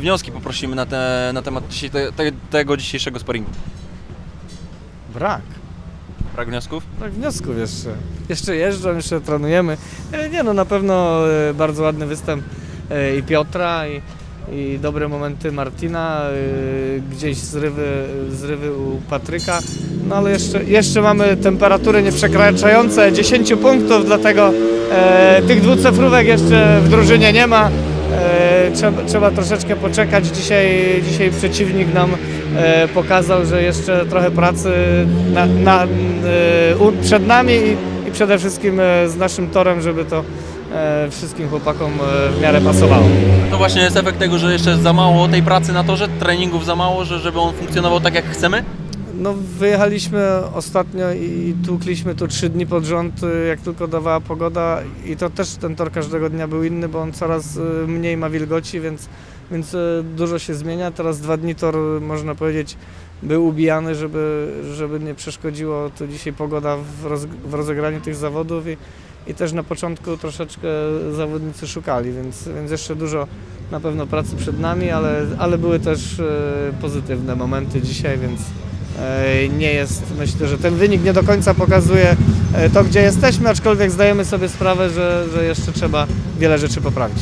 wnioski poprosimy na, te, na temat dzisiaj, te, te, tego dzisiejszego sparingu. Brak. Brak wniosków? Brak wniosków jeszcze. Jeszcze jeżdżą, jeszcze trenujemy. E, Nie no, na pewno e, bardzo ładny występ e, i Piotra i, i dobre momenty Martina, e, gdzieś zrywy, zrywy u Patryka. No ale jeszcze, jeszcze mamy temperatury nieprzekraczające 10 punktów, dlatego e, tych dwucyfrówek jeszcze w drużynie nie ma. E, trzeba, trzeba troszeczkę poczekać. Dzisiaj, dzisiaj przeciwnik nam e, pokazał, że jeszcze trochę pracy na, na, e, przed nami i, i przede wszystkim z naszym torem, żeby to wszystkim chłopakom w miarę pasowało. To właśnie jest efekt tego, że jeszcze za mało tej pracy na torze, treningów za mało, że, żeby on funkcjonował tak jak chcemy? No wyjechaliśmy ostatnio i tłukliśmy tu trzy dni pod rząd, y, jak tylko dawała pogoda i to też ten tor każdego dnia był inny, bo on coraz y, mniej ma wilgoci, więc, więc y, dużo się zmienia. Teraz dwa dni tor, można powiedzieć, był ubijany, żeby, żeby nie przeszkodziło tu dzisiaj pogoda w, roz, w rozegraniu tych zawodów i, i też na początku troszeczkę zawodnicy szukali, więc, więc jeszcze dużo na pewno pracy przed nami, ale, ale były też pozytywne momenty dzisiaj, więc nie jest, myślę, że ten wynik nie do końca pokazuje e, to, gdzie jesteśmy, aczkolwiek zdajemy sobie sprawę, że, że jeszcze trzeba wiele rzeczy poprawić.